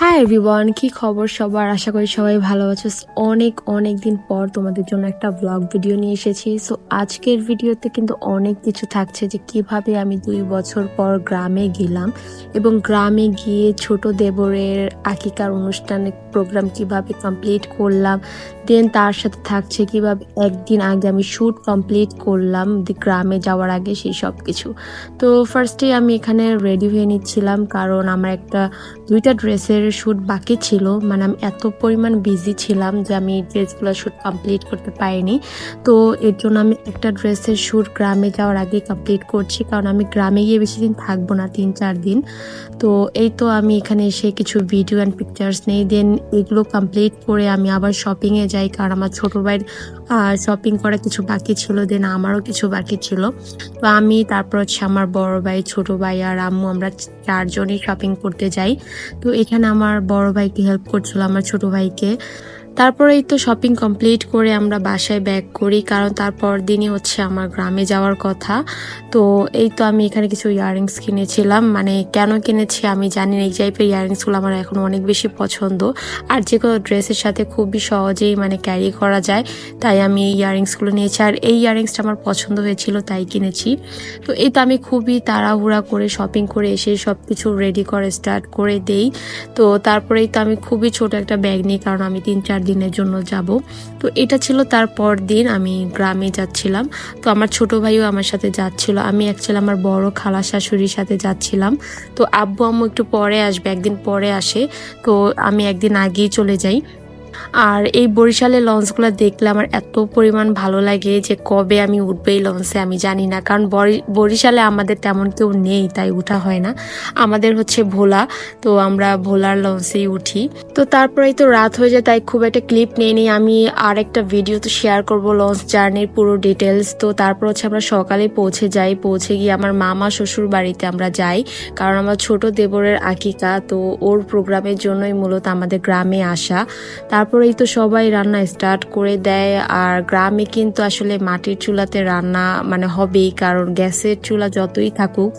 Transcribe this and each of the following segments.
Hi everyone কি খবর সবার? আশা করি সবাই ভালো আছো। অনেক অনেক দিন পর তোমাদের জন্য একটা ব্লগ ভিডিও নিয়ে এসেছি। সো আজকের ভিডিওতে কিন্তু অনেক কিছু থাকছে যে কীভাবে আমি দুই বছর পর গ্রামে গেলাম এবং গ্রামে গিয়ে ছোট দেবরের আকিকার অনুষ্ঠানে প্রোগ্রাম কীভাবে কমপ্লিট করলাম। দেন তার সাথে থাকছে কীভাবে একদিন আগে আমি শ্যুট কমপ্লিট করলাম গ্রামে যাওয়ার আগে সেই সব কিছু তো ফার্স্টে আমি এখানে রেডি হয়ে নিচ্ছিলাম কারণ আমার একটা দুইটা ড্রেসের শ্যুট বাকি ছিল। মানে আমি এত পরিমাণ বিজি ছিলাম যে আমি ড্রেসগুলো শ্যুট কমপ্লিট করতে পারিনি। তো এর জন্য আমি একটা ড্রেসের শ্যুট গ্রামে যাওয়ার আগে কমপ্লিট করছি। কারণ আমি গ্রামে গিয়ে বেশি দিন থাকব না, তিন চার দিন। তো এই তো আমি এখানে এসে কিছু ভিডিও অ্যান্ড পিকচার্স নেই। দেন এগুলো কমপ্লিট করে আমি আবার শপিংয়ে যাই। কারণ আমার ছোটো ভাইয়ের শপিং করা কিছু বাকি ছিল। দেন আমারও কিছু বাকি ছিল। তো আমি, তারপর হচ্ছে আমার বড় ভাই, ছোটো ভাই আর আম্মু, আমরা চারজনই শপিং করতে যাই। তো এখানে আমার বড় ভাইকে হেল্প করছিল আমার ছোট ভাইকে। তারপরেই তো শপিং কমপ্লিট করে আমরা বাসায় ব্যাক করি, কারণ তারপর দিনই হচ্ছে আমার গ্রামে যাওয়ার কথা। তো এই তো আমি এখানে কিছু ইয়াররিংস কিনেছিলাম মানে কেন কিনেছি আমি জানি না, এই টাইপের ইয়াররিংসগুলো আমার এখন অনেক বেশি পছন্দ। আর যে কোনো ড্রেসের সাথে খুবই সহজেই মানে ক্যারি করা যায়, তাই আমি এই ইয়াররিংসগুলো নিয়েছি। আর এই ইয়াররিংসটা আমার পছন্দ হয়েছিল, তাই কিনেছি। তো এই তো আমি খুবই তাড়াহুড়া করে শপিং করে এসে সব কিছু রেডি করে স্টার্ট করে দেই। তো তারপরেই তো আমি খুবই ছোট একটা ব্যাগ নিই, কারণ আমি তিন চার দিনের জন্য যাব। তো এটা ছিল তারপর দিন, আমি গ্রামে যাচ্ছিলাম। তো আমার ছোট ভাইও আমার সাথে যাচ্ছিল। আমি অ্যাকচুয়ালি আমার বড় খালা শাশুড়ির সাথে যাচ্ছিলাম। তো আব্বু আম্মু একটু পরে আসবে, একদিন পরে আসে। তো আমি একদিন আগেই চলে যাই। আর এই বরিশালের লঞ্চগুলো দেখলে আমার এত পরিমাণ ভালো লাগে যে কবে আমি উঠবে এই লঞ্চে আমি জানি না। কারণ বরি- বরিশালে আমাদের তেমন কেউ নেই, তাই উঠা হয় না। আমাদের হচ্ছে ভোলা, তো আমরা ভোলার লঞ্চেই উঠি। তো তারপরেই তো রাত হয়ে যায়, তাই খুব একটা ক্লিপ নিয়ে নিই। আমি আর একটা ভিডিও তো শেয়ার করব লঞ্চ জার্নির পুরো ডিটেলস তো তারপর হচ্ছে আমরা সকালে পৌঁছে যাই। পৌঁছে গিয়ে আমার মামা শ্বশুর বাড়িতে আমরা যাই। কারণ আমার ছোট দেবরের আকিকা, তো ওর প্রোগ্রামের জন্যই মূলত আমাদের গ্রামে আসা। তারপরেই তো সবাই রান্না স্টার্ট করে দেয়। আর গ্রামে কিন্তু আসলে মাটির চুলাতে রান্না মানে হবেই, কারণ গ্যাসের চুলা যতই থাকুক,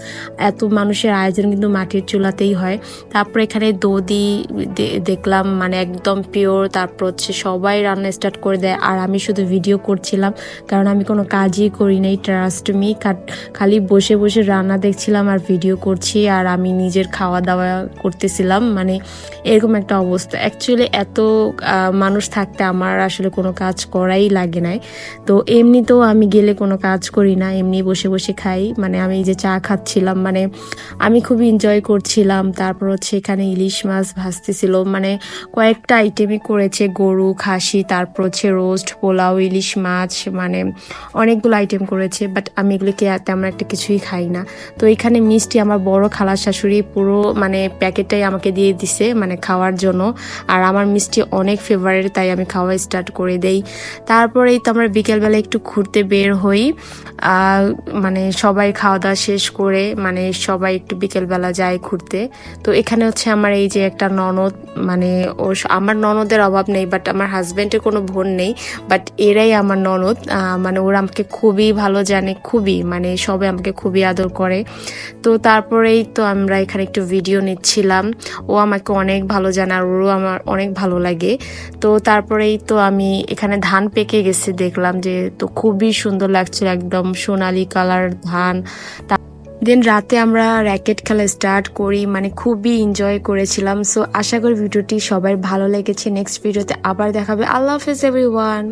এত মানুষের আয়োজন কিন্তু মাটির চুলাতেই হয়। তারপর এখানে দদি দেখলাম মানে একদম পিওর তারপর হচ্ছে সবাই রান্না স্টার্ট করে দেয়। আর আমি শুধু ভিডিও করছিলাম, কারণ আমি কোনো কাজই করি নাই ট্রাস্ট মি খালি বসে বসে রান্না দেখছিলাম আর ভিডিও করছি, আর আমি নিজের খাওয়া দাওয়া করতেছিলাম। মানে এরকম একটা অবস্থা। অ্যাকচুয়ালি এত মানুষ থাকতে আমার আসলে কোনো কাজ করাই লাগে নাই। তো এমনিতেও আমি গেলে কোনো কাজ করি না, এমনি বসে বসে খাই। মানে আমি যে চা খাচ্ছিলাম মানে আমি খুবই এনজয় করছিলাম। তারপর হচ্ছে এখানে ইলিশ মাছ ভাজতেছিল। মানে কয়েকটা আইটেমই করেছে, গরু, খাসি, তারপর হচ্ছে রোস্ট পোলাও, ইলিশ মাছ মানে অনেকগুলো আইটেম করেছে। বাট আমি এগুলোকে তেমন একটা কিছুই খাই না। তো এখানে মিষ্টি আমার বড় খালা শাশুড়ি পুরো মানে প্যাকেটটাই আমাকে দিয়ে দিছে মানে খাওয়ার জন্য। আর আমার মিষ্টি অনেক ফেভারিট তাই আমি খাওয়া স্টার্ট করে দেই। তারপরেই তো আমরা বিকেলবেলা একটু ঘুরতে বের হই। মানে সবাই খাওয়া দাওয়া শেষ করে মানে সবাই একটু বিকেলবেলা যায় ঘুরতে। তো এখানে হচ্ছে আমার এই যে একটা ননদ মানে ও আমার ননদের অভাব নেই বাট আমার হাজব্যান্ডের কোনো বোন নেই বাট এরাই আমার ননদ। মানে ওরা আমাকে খুবই ভালো জানে, খুবই মানে সবাই আমাকে খুবই আদর করে। তো তারপরেই তো আমরা এখানে একটু ভিডিও নিচ্ছিলাম। ও আমাকে অনেক ভালো জানে, আর ওরও আমার অনেক ভালো লাগে। তো তারপরেই তো আমি এখানে ধান পেকে গেছে, দেখলাম যে তো খুবই সুন্দর লাগছিল একদম সোনালি কালার ধান। দেন রাতে আমরা র্যাকেট খেলা স্টার্ট করি মানে খুবই এনজয় করেছিলাম। সো আশা করি ভিডিওটি সবাই ভালো লেগেছে। নেক্সট ভিডিওতে আবার দেখাবে। আল্লাহ হাফেজ এভরিওয়ান